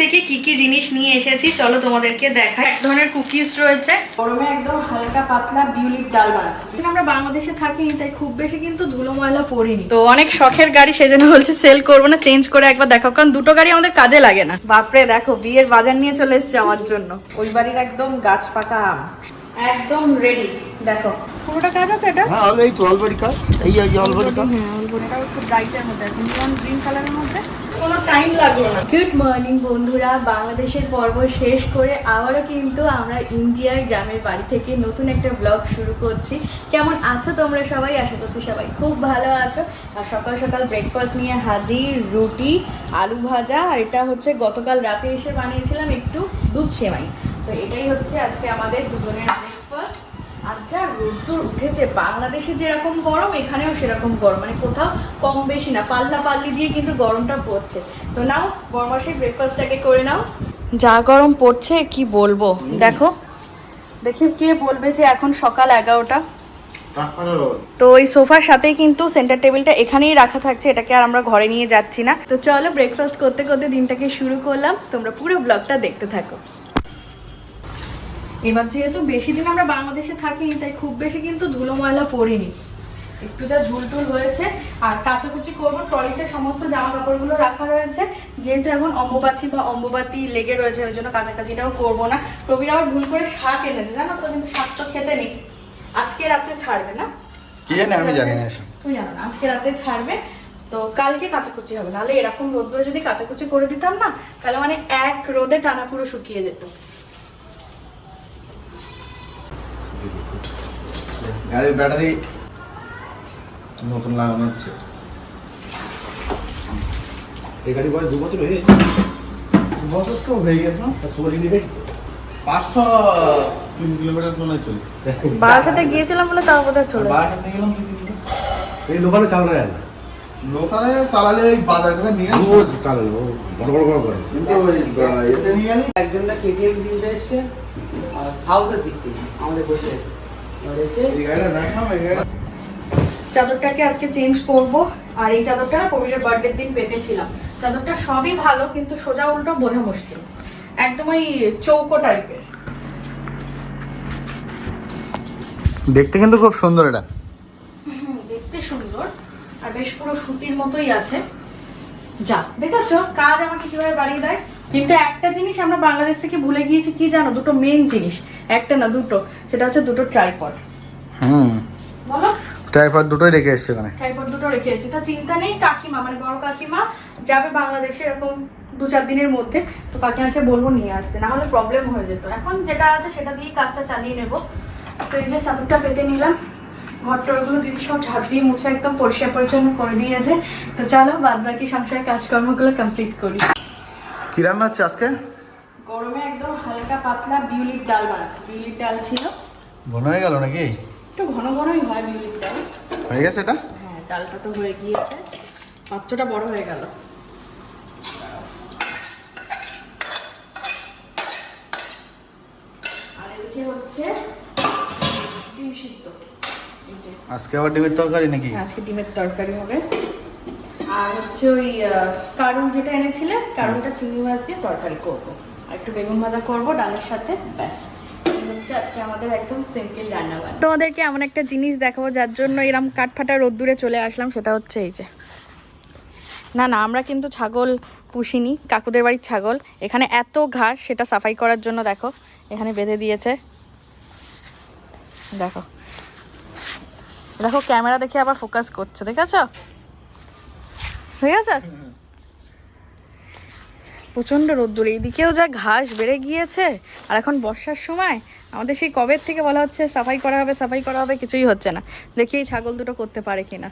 থেকে কি কি জিনিস নিয়ে এসেছি চলো তোমাদেরকে দেখাই। এক ধরনের কুকিজ রয়েছে। গরমে একদম হালকা পাতলা বিউলির ডাল বানাচ্ছি। কিন্তু আমরা বাংলাদেশে থাকি তাই খুব বেশি কিন্তু ধুলো ময়লা পড়িনি তো অনেক শখের গাড়ি সেজন্য বলছে সেল করব না চেঞ্জ করে একবার দেখো কারণ দুটো গাড়ি আমাদের কাজে লাগে না। বাপরে দেখো বিয়ের বাজার নিয়ে চলে এসেছে আমার জন্য। ওই বাড়ির একদম গাছ পাকা আম। একদম রেডি দেখো। পুরোটা কাজ আছে এটা? হ্যাঁ এই তো অলরেডি কাজ। এই অলরেডি কাজ। হ্যাঁ অল্পটাও একটু ব্রাইটের মধ্যে নিয়ন গ্রিন কালারের মধ্যে। টাইম লাগল না। গুড মর্নিং বন্ধুরা। বাংলাদেশের পর্ব শেষ করে আবারও কিন্তু আমরা ইন্ডিয়ার গ্রামের বাড়ি থেকে নতুন একটা ব্লগ শুরু করছি। কেমন আছো তোমরা সবাই? আশা করছি সবাই খুব ভালো আছো। আর সকাল সকাল ব্রেকফাস্ট নিয়ে হাজির রুটি, আলু ভাজা, আর এটা হচ্ছে গতকাল রাতে এসে বানিয়েছিলাম একটু দুধ সেমাই। তো এটাই হচ্ছে আজকে আমাদের দুজনের ব্রেকফাস্ট আর যা রোদ্দুর উঠেছে। বাংলাদেশে যেরকম গরম এখানেও সেরকম গরম। মানে কোথাও কম বেশি না পাল্লা পাল্লি দিয়ে কিন্তু গরমটা পড়ছে। তো নাও বরমাসের ব্রেকফাস্টটাকে করে নাও। যা গরম পড়ছে কি বলব? দেখো দেখি কে বলবে যে এখন সকাল এগারোটা। তো ওই সোফার সাথেই কিন্তু সেন্টার টেবিলটা এখানেই রাখা থাকছে এটাকে আর আমরা ঘরে নিয়ে যাচ্ছি না। তো চলো ব্রেকফাস্ট করতে করতে দিনটাকে শুরু করলাম। তোমরা পুরো ব্লগটা দেখতে থাকো। এবার যেহেতু বেশি দিন আমরা বাংলাদেশে থাকিনি তাই খুব বেশি কিন্তু ধুলো ময়লা পড়িনি একটু যা ঝুলটুল হয়েছে আর কাচাকুচি করব ট্রলিতে সমস্ত জামা কাপড়গুলো রাখা রয়েছে। যেহেতু এখন অম্বুবাচী বা অম্বুবাতি লেগে রয়েছে ওই জন্য কাছাকাছিটাও করব না। প্রবীর আবার ভুল করে শাক এনেছে জানো তো কিন্তু শাক তো খেতে নেই। আজকে রাতে ছাড়বে না? কি জানি আমি জানি না তুমি জানো না আজকে রাতে ছাড়বে। তো কালকে কাচাকুচি হবে নাহলে এরকম রোদ্দুরে যদি কাচাকুচি করে দিতাম না তাহলে মানে এক রোদে টানা পুরো শুকিয়ে যেত। গাড়ির ব্যাটারি নতুন লাগানো হচ্ছে। এই গাড়ি বয়স দু বছর হয়ে বছর তো হয়ে গেছে। পাঁচশো তিন কিলোমিটার মনে চলে। বারাসাতে গিয়েছিলাম বলে তাও বোধহয় চলে। বাস গেলাম এই দোকানে চালানো যায় না। লোকালে চালালে ওই বাজারটাতে নিয়ে চালানো ও বড় বড় বড় করে। কিন্তু ওই এতে নিয়ে গেলে একজনটা কেটিএম কিনতে এসছে আর সাউথের দিক থেকে আমাদের বসে। চাদরটাকে আজকে চেঞ্জ করব। আর এই চাদরটা না কবিরের বার্থডের দিন পেতেছিলাম। চাদরটা সবই ভালো কিন্তু সোজা উল্টো বোঝা মুশকিল। একদম ওই চৌকো টাইপের দেখতে কিন্তু খুব সুন্দর এটা। দেখতে সুন্দর। আর বেশ পুরো সুতির মতোই আছে। যা দেখেছ? কাজ আমাকে কীভাবে বাড়িয়ে দেয়? কিন্তু একটা জিনিস আমরা বাংলাদেশ থেকে ভুলে গিয়েছি কি জানো? দুটো মেন জিনিস। একটা না দুটো। সেটা হচ্ছে দুটো ট্রাইপড হুম। বলো? ট্রাইপার দুটোই রেখে এসছে ওখানে ট্রাইপড দুটো রেখে এসেছি। তা চিন্তা নেই কাকিমা মানে বড় কাকিমা যাবে বাংলাদেশে এরকম দু চার দিনের মধ্যে। তো কাকিমাকে বলব নিয়ে আসতে না হলে প্রবলেম হয়ে যেত। এখন যেটা আছে সেটা দিয়েই কাজটা চালিয়ে নেব। তো এই যে চাদরটা পেতে নিলাম। ঘর টরগুলো দিদি সব ঝাঁপ দিয়ে মুছে একদম পরিষ্কার পরিচ্ছন্ন করে দিয়েছে। তো চলো বাদ বাকি সংসারের কাজকর্মগুলো কমপ্লিট করি। কি রান্না হচ্ছে আজকে? গরমে একদম হালকা পাতলা বিউলির ডাল বানাচ্ছি। বিউলির ডাল ছিল। বোন হয়ে গেল নাকি? একটু ঘন ঘনই হয় বিউলির ডাল। হয়ে গেছে এটা? হ্যাঁ ডালটা তো হয়ে গিয়েছে। পাত্রটা বড় হয়ে গেল। আর এদিকে হচ্ছে ডিম সিদ্ধ। আজকে আবার ডিমের তরকারি নাকি? হ্যাঁ, আজকে ডিমের তরকারি হবে। আর হচ্ছে ওই কারুল যেটা এনেছিলে, কারুলটা চিংড়ি মাছ দিয়ে তরকারি করব। আর একটু বেগুন ভাজা করব, ডালের সাথে, ব্যাস। আমাদের তোমাদেরকে এমন একটা জিনিস দেখাবো, যার জন্য এরকম কাঠফাটা রোদ্দুরে চলে আসলাম, সেটা হচ্ছে এই যে। না না, আমরা কিন্তু ছাগল পুষিনি, কাকুদের বাড়ির ছাগল। এখানে এত ঘাস, সেটা সাফাই করার জন্য দেখো, এখানে বেঁধে দিয়েছে। দেখো। দেখো, ক্যামেরা দেখে আবার ফোকাস করছে, দেখেছ? হয়ে গেছে? প্রচণ্ড রোদ্দুর। এইদিকেও যা ঘাস বেড়ে গিয়েছে। আর এখন বর্ষার সময়, আমাদের সেই কবের থেকে বলা হচ্ছে, সাফাই করা হবে, সাফাই করা হবে, কিছুই হচ্ছে না। দেখি এই ছাগল দুটো করতে পারে কিনা।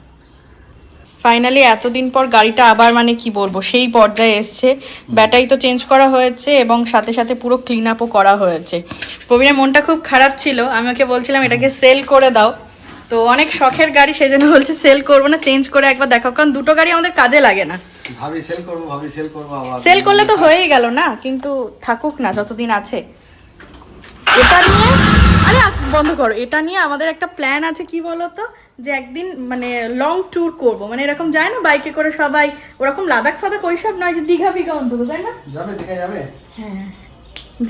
ফাইনালি এতদিন পর গাড়িটা আবার মানে কি বলব, সেই পর্যায়ে এসছে। ব্যাটারি তো চেঞ্জ করা হয়েছে এবং সাথে সাথে পুরো ক্লিন আপও করা হয়েছে। প্রবীণের মনটা খুব খারাপ ছিল। আমি ওকে বলছিলাম, এটাকে সেল করে দাও। তো অনেক শখের গাড়ি সেজন্য বলছে সেল করব না চেঞ্জ করে একবার দেখো কারণ দুটো গাড়ি আমাদের কাজে লাগে না। ভাবি সেল করব ভাবি সেল করব আবার সেল করলে তো হয়েই গেল না কিন্তু থাকুক না যতদিন আছে। এটা নিয়ে আরে বন্ধ করো এটা নিয়ে আমাদের একটা প্ল্যান আছে কি বলো তো যে একদিন মানে লং ট্যুর করব মানে এরকম যায় না বাইকে করে সবাই ওরকম লাদাখ ফাদাখ ওইসব নয় যে দীঘা ফিঘা অন্তত তাই না? যাবে দেখে যাবে? হ্যাঁ।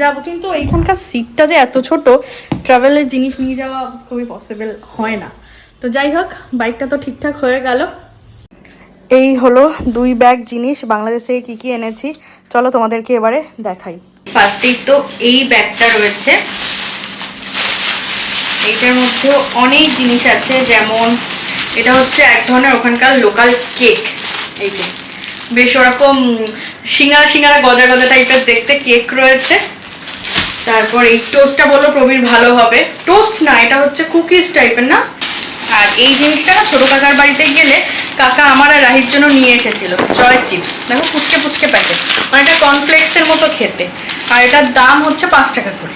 যাব, কিন্তু এইখানকার সিটটা যে এত ছোট ট্রাভেলের জিনিস নিয়ে যাওয়া খুবই পসিবল হয় না। তো যাই হোক বাইকটা তো ঠিকঠাক হয়ে গেল। এই হলো দুই ব্যাগ জিনিস, বাংলাদেশ থেকে কি কি এনেছি। চলো তোমাদেরকে এবারে দেখাই। ফার্স্টেই তো এই ব্যাগটা রয়েছে। এইটার মধ্যে অনেক জিনিস আছে, যেমন এটা হচ্ছে এক ধরনের ওখানকার লোকাল কেক এই যে বেশ ওরকম সিঙ্গারা সিঙ্গারা গজা গজা টাইপের দেখতে কেক রয়েছে। তারপর এই টোস্টটা বলল প্রবীর ভালো হবে। টোস্ট না এটা হচ্ছে কুকিজ টাইপের না? আর এই জিনিসটা না ছোটো কাকার বাড়িতে গেলে কাকা আমার আর রাহির জন্য নিয়ে এসেছিল জয় চিপস। দেখো পুচকে পুচকে প্যাকেট মানে এটা কর্নফ্লেক্সের মতো খেতে। আর এটার দাম হচ্ছে পাঁচ টাকা করে।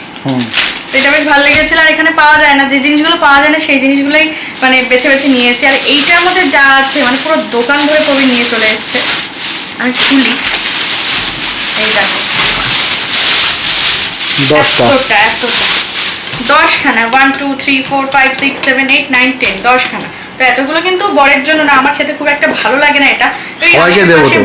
এটা বেশ ভালো লেগেছিল আর এখানে পাওয়া যায় না। যে জিনিসগুলো পাওয়া যায় না সেই জিনিসগুলোই মানে বেছে বেছে নিয়েছি আর এইটার মধ্যে যা আছে মানে পুরো দোকান ধরে কবি নিয়ে চলে এসছে। আমি খুলি এই দেখো। দশটা। দশখানা one two three four five six seven eight nine ten দশখানা। তো এতগুলো কিন্তু বরের জন্য না আমার খেতে খুব একটা ভালো লাগে না এটা। তো।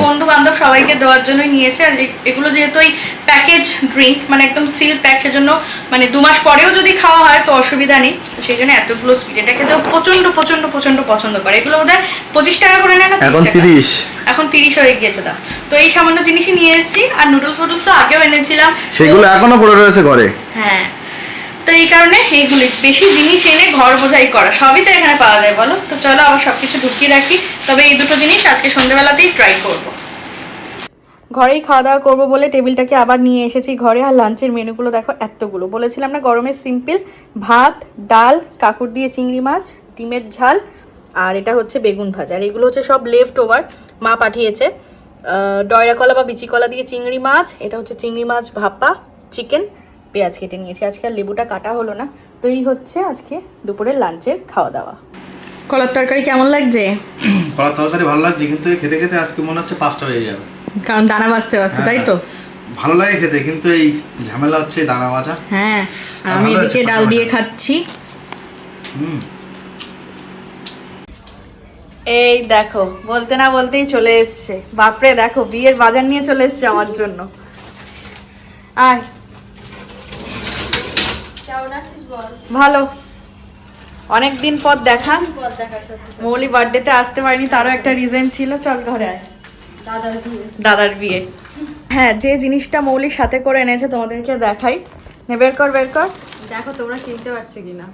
বন্ধু বান্ধব সবাইকে দেওয়ার জন্যই নিয়েছে আর এগুলো যেহেতু ওই প্যাকেজ ড্রিঙ্ক মানে একদম সিল প্যাক সেজন্য মানে দু মাস পরেও যদি খাওয়া হয় তো অসুবিধা নেই। সেই জন্য এতগুলো স্পিড এটা খেতেও প্রচণ্ড প্রচণ্ড প্রচণ্ড পছন্দ করে। এগুলো বোধ হয় পঁচিশ টাকা করে নেয় না এখন তিরিশ। এখন তিরিশ হয়ে গিয়েছে দা তো এই সামান্য জিনিসই নিয়ে এসেছি আর নুডলস ফুডলস তো আগেও এনেছিলাম। সেগুলো এখনও পড়ে রয়েছে ঘরে? হ্যাঁ। তো এই কারণে এইগুলি, বেশি জিনিস এনে ঘর বোঝাই করা, সবই তো এখানে পাওয়া যায়, বলো? তো চলো আবার সব কিছু ঢুকিয়ে রাখি। তবে এই দুটো জিনিস আজকে সন্ধ্যেবেলাতেই ট্রাই করব। ঘরেই খাওয়া দাওয়া করব বলে টেবিলটাকে আবার নিয়ে এসেছি ঘরে। আর লাঞ্চের মেনুগুলো দেখো এতগুলো। বলেছিলাম না, গরমের সিম্পল ভাত, ডাল, কাকুর দিয়ে চিংড়ি মাছ, ডিমের ঝাল, আর এটা হচ্ছে বেগুন ভাজা। আর এগুলো হচ্ছে সব লেফট ওভার মা পাঠিয়েছে। ডয়রা কলা বা বিচি কলা দিয়ে চিংড়ি মাছ, এটা হচ্ছে চিংড়ি মাছ ভাপা চিকেন পেঁয়াজ কেটে নিয়েছি। আজকে আর লেবুটা কাটা হলো না। তো এই হচ্ছে আজকে দুপুরের লাঞ্চের খাওয়া দাওয়া। কলার তরকারি কেমন লাগছে? কলার তরকারি ভালো লাগছে কিন্তু খেতে খেতে আজকে মনে হচ্ছে পাঁচটা হয়ে যাবে। কারণ দানা বাজতে বাজতে তাই তো? ভালো লাগে খেতে কিন্তু এই ঝামেলা হচ্ছে দানা ভাজা। হ্যাঁ আমি এদিকে ডাল দিয়ে খাচ্ছি। হুম। এই দেখো বলতে না বলতেই চলে এসছে। বাপরে দেখো বিয়ের বাজার নিয়ে চলে এসছে আমার জন্য। আয়। ভালো। অনেক দিন পর দেখা। মৌলি বার্থডেতে আসতে পারিনি তারও একটা রিজন ছিল চল ঘরে আয়। দাদার বিয়ে। হ্যাঁ যে জিনিসটা মৌলির সাথে করে এনেছে তোমাদেরকে দেখাই। নে বের কর বের কর। দেখো তোমরা চিনতে পারছ কিনা।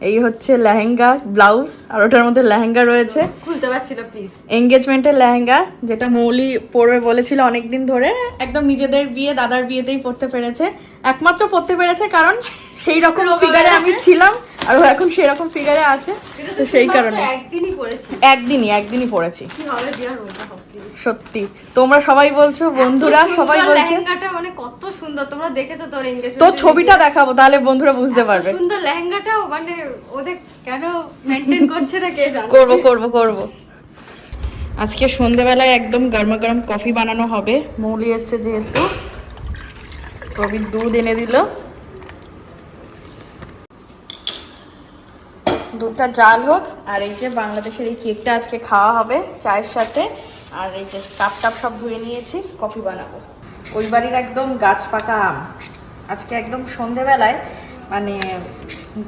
এই হচ্ছে লেহেঙ্গা ব্লাউজ আর ওটার মধ্যে লেহেঙ্গা রয়েছে। খুলতে পারছি না প্লিজ এঙ্গেজমেন্টের লেহেঙ্গা যেটা মৌলি পরবে বলেছিল অনেকদিন ধরে। একদম নিজেদের বিয়ে দাদার বিয়েতেই পড়তে পেরেছে। একমাত্র পড়তে পেরেছে কারণ সেই রকম ফিগারে আমি ছিলাম। আর ও এখন সেই রকম ফিগারে আছে তো সেই কারণে। একদিনই পড়েছি একদিনই একদিনই পড়েছি। সত্যি। তোমরা সবাই বলছো বন্ধুরা সবাই বলছে। লেহেঙ্গাটা মানে কত সুন্দর। তোমরা দেখেছ তোর তোর ছবিটা দেখাবো তাহলে বন্ধুরা বুঝতে পারবে। সুন্দর লেহেঙ্গাটাও মানে ও যে কেন মেনটেন করছে না কে জানে। করব করব করব। আজকে সন্ধেবেলায় একদম গরমা গরম কফি বানানো হবে। মৌলি এসছে যেহেতু। প্রবীর দুধ এনে দিল। দুধটা জাল হোক, আর এই যে বাংলাদেশের এই কেকটা আজকে খাওয়া হবে চায়ের সাথে, আর এই যে কাপ টাপ সব ধুয়ে নিয়েছি, কফি বানাবো। ওই বাড়ির একদম গাছ পাকা আম। আজকে একদম সন্ধেবেলায় মানে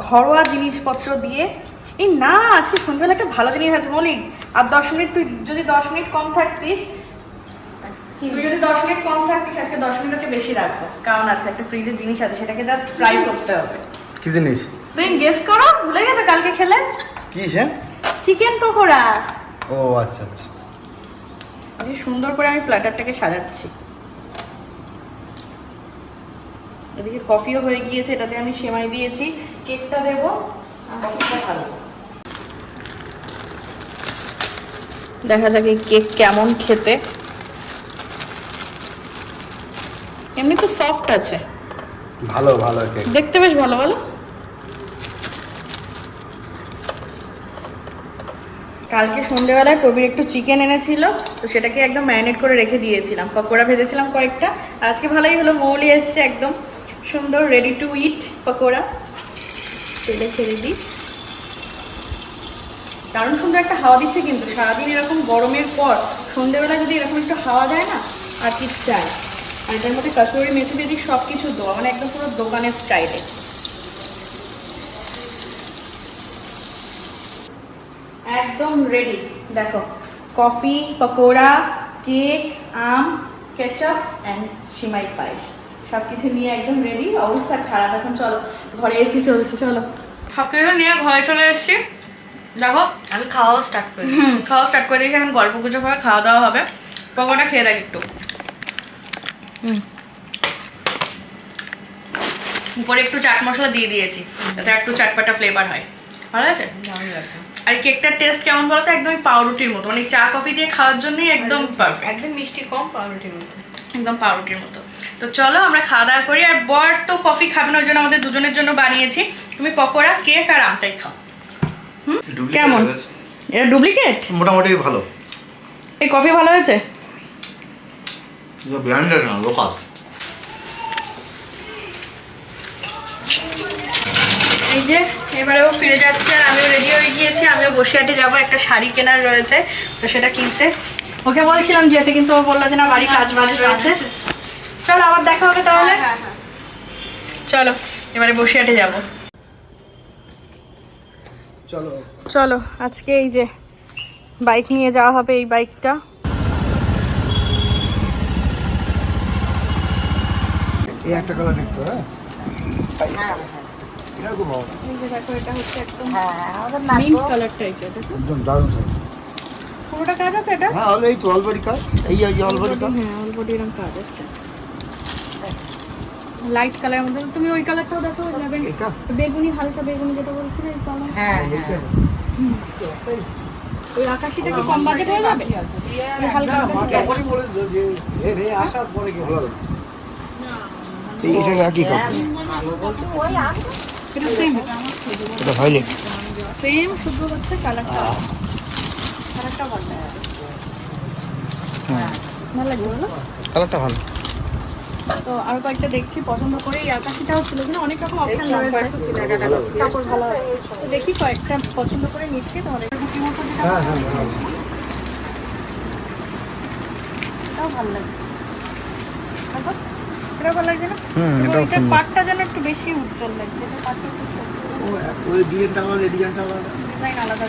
ঘরোয়া জিনিসপত্র দিয়ে, এই না, আজকে সন্ধ্যেবেলা একটা ভালো জিনিস আছে মৌলিক। আর দশ মিনিট তুই যদি দশ মিনিট কম থাকতিস, তুই যদি দশ মিনিট কম থাকতিস, আজকে দশ মিনিট ওকে বেশি রাখব। কারণ আছে একটা ফ্রিজের জিনিস আছে, সেটাকে জাস্ট ফ্রাই করতে হবে। কি জিনিস? তুই গেস করো? ভুলে গেছো কালকে খেলে? কি সে চিকেন পকোড়া। ও আচ্ছা আচ্ছা। আজকে সুন্দর করে আমি প্ল্যাটারটাকে সাজাচ্ছি। এদিকে কফিও হয়ে গিয়েছে এটাতে আমি সেমাই দিয়েছি। কেকটা দেবো কফিটা ঢালবো দেখা যাক এই কেক কেমন খেতে। এমনি তো সফট আছে। ভালো ভালো কেক দেখতে বেশ ভালো ভালো কালকে সন্ধ্যেবেলায় প্রবীর একটু চিকেন এনেছিল, তো সেটাকে একদম ম্যারিনেট করে রেখে দিয়েছিলাম। পকোড়া ভেজেছিলাম কয়েকটা। আজকে ভালোই হলো, মৌলি এসছে একদম সুন্দর রেডি টু ইট পকোড়া। তেলে ছেড়ে দিই। দারুণ সুন্দর একটা হাওয়া দিচ্ছে কিন্তু, সারাদিন এরকম গরমের পর সন্ধ্যেবেলা যদি এরকম একটু হাওয়া দেয় না, আর কি চাই? আর এটার মধ্যে কাসুরি মেথি বেদি সব কিছু দেওয়া মানে একদম পুরো দোকানের স্টাইলে একদম রেডি দেখো কফি পকোড়া কেক আম কেচাপ অ্যান্ড সিমাই পায়েস সব কিছু নিয়ে একদম রেডি অবস্থা খারাপ। এখন চলো ঘরে এসি চলছে চলো। সব কিছু নিয়ে ঘরে চলে এসেছি। দেখো আমি খাওয়া স্টার্ট করি। হুম খাওয়া স্টার্ট করে দিয়েছি। এখন গল্প গুজব হবে খাওয়া দাওয়া হবে। পকোড়া খেয়ে দেখ একটু। হুম। উপরে একটু চাট মশলা দিয়ে দিয়েছি যাতে একটু চাটপাটা ফ্লেভার হয়। ভালো আছে? আর কেকটার টেস্ট কেমন বলো তো একদম পাউরুটির মতো। মানে চা কফি দিয়ে খাওয়ার জন্যই একদম পারফেক্ট একদম মিষ্টি কম পাউরুটির মধ্যে একদম পাউরুটির মতো। তো চলো আমরা খাওয়া দাওয়া করি। আর বর তো কফি খাবে না ওই জন্য আমাদের দুজনের জন্য বানিয়েছি। তুমি পকোড়া কেক আর আমটাই খাও। কেমন? এটা ডুপ্লিকেট মোটামুটি ভালো। এই কফি ভালো হয়েছে? ব্র্যান্ডেড না লোকাল এই যে এবারেও ফিরে যাচ্ছে আর আমিও রেডি হয়ে গিয়েছি। আমিও বসিরহাটে যাব একটা শাড়ি কেনার রয়েছে তো সেটা কিনতে। ওকে বলছিলাম যেতে কিন্তু ও বলল যে না বাড়ি কাজ বাজ রয়েছে চলো আবার দেখা হবে তাহলে। চলো এবারে বসিরহাটে যাব। চলো। চলো আজকে এই যে বাইক নিয়ে যাওয়া হবে এই বাইকটা এই একটা কালার দেখতো হ্যাঁ। এরকম এই যে দেখো এটা হচ্ছে একদম হ্যাঁ মিন্ট কালার টাইপের দেখো। একদম দারুণ পুরোটা কাজ আছে এটা? হ্যাঁ এই তো অলবাড়ি কাজ। এই আর কি অলবাড়ি কাজ। হ্যাঁ অলরেডি এরকম কাজ আছে। লাইট কালারের মধ্যে তুমি ওই কালারটাও দেখো বেগুনি হালকা বেগুনি যেটা বলছিলে এই কালার হ্যাঁ ওই আকাশিটা কি কম বাজেট হয়ে যাবে? হালকা আকাশিটা? তখনই যে রে আসার পরে কি এটা একই কাপড় এটা সেম এটা হয়নি। সেম শুধু হচ্ছে কালারটা কালারটা ভালো লাগছে। ভালো লাগছে বলো। কালারটা ভালো। তো আর কয়েকটা দেখছি পছন্দ করে। এই আকাশিটাও ছিল কিন্তু অনেক রকম অপশন রয়েছে। কাপড় ভালো হয় তো দেখি কয়েকটা পছন্দ করে নিচ্ছি তাহলে বুকি মতো যেটা হ্যাঁ হ্যাঁ ভালো এটাও ভালো লাগে দেখো, ভালো লাগছে না? হুম, এটাও পাটটা যেন একটু বেশি উজ্জ্বল লাগছে। এটা পাটটা একটু ওই ডিজাইনটা আলাদা ডিজাইনটা আলাদা। ডিজাইন আলাদা।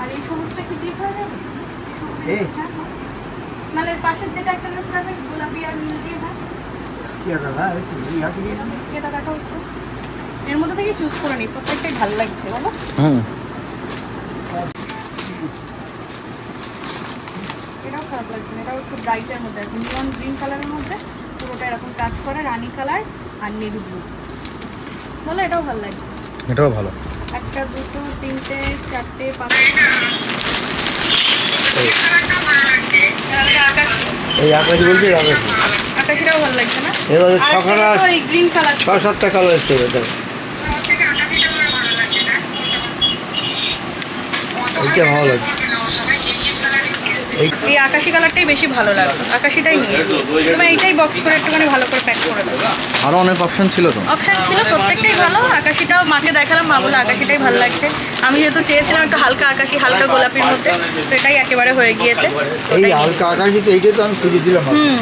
আর এই সবুজটা কি ঠিক হয়ে যাবে? এ? নালে পাশের যেটা একটা রয়েছে দেখো, গোলাপি আর নীল দিয়ে হ্যাঁ। কি আর না এই এই এটা দেখো একটু। এর মধ্যে থেকে চুজ করে নি প্রত্যেকটাই ভালো লাগছে বলো। হুম এটাও খারাপ লাগছে না এটাও একটু ব্রাইটের মধ্যে আছে নিয়ন গ্রিন কালারের মধ্যে পুরোটা এরকম কাজ করে রানী কালার আর নেভি ব্লু বলো এটাও ভালো লাগছে এটাও ভালো একটা দুটো তিনটে চারটে পাঁচটা এই আকাশি বলছি আকাশি আকাশিটাও ভালো লাগছে না এবার ছখানা এই গ্রিন কালার ছয় সাতটা কালার এসছে এটা এইটা ভালো লাগছে এই আকাশি কালারটাই বেশি ভালো লাগল আকাশিটাই নিয়ে তুমি এইটাই বক্স করে একটুখানি ভালো করে প্যাক করে দেবো আরও অনেক অপশন ছিল তো অপশন ছিল প্রত্যেকটাই ভালো আকাশিটাও মাকে দেখালাম মা বলে আকাশিটাই ভালো লাগছে আমি যেহেতু চেয়েছিলাম একটু হালকা আকাশি হালকা গোলাপির মধ্যে তো এটাই একেবারে হয়ে গিয়েছে এই হালকা আকাশি তো এইটাই তো আমি খুঁজে দিলাম হুম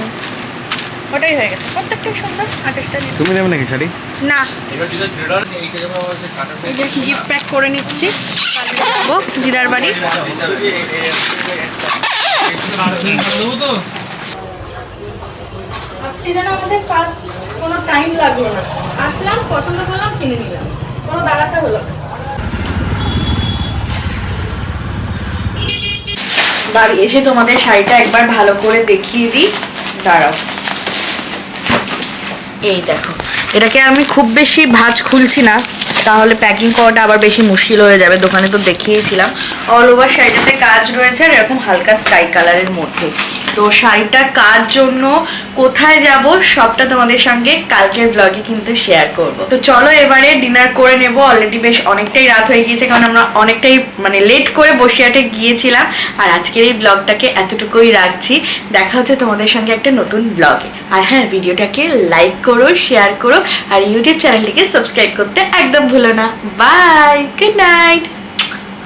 ওটাই হয়ে গেছে প্রত্যেকটাই সুন্দর আকাশটা নিয়ে তুমি নেবে নাকি শাড়ি না এই যে গিফট প্যাক করে নিচ্ছি কালকে দিদার বাড়ি আজকে যেন আমাদের ফার্স্ট কোনো টাইম লাগল না। আসলাম, পছন্দ করলাম, কিনে নিলাম। কোনো দাঁড়াতে হলো বাড়ি এসে তোমাদের শাড়িটা একবার ভালো করে দেখিয়ে দিই। দাঁড়াও। এই দেখো, এটাকে আমি খুব বেশি ভাঁজ খুলছি না। তাহলে প্যাকিং করাটা আবার বেশি মুশকিল হয়ে যাবে, দোকানে তো দেখিয়েছিলাম। অল ওভার শাড়িটাতে কাজ রয়েছে আর এরকম হালকা স্কাই কালারের মধ্যে। তো শাড়িটার কার জন্য কোথায় যাব সবটা তোমাদের সঙ্গে কালকের ব্লগে কিন্তু শেয়ার করব। তো চলো এবারে ডিনার করে নেব। অলরেডি বেশ অনেকটাই রাত হয়ে গিয়েছে, কারণ আমরা অনেকটাই মানে লেট করে বসিয়াটে গিয়েছিলাম। আর আজকের এই ব্লগটাকে এতটুকুই রাখছি। দেখা হচ্ছে তোমাদের সঙ্গে একটা নতুন ব্লগে আর হ্যাঁ ভিডিওটাকে লাইক করো শেয়ার করো, আর ইউটিউব চ্যানেলটিকে সাবস্ক্রাইব করতে একদম ভুলো না বাই গুড নাইট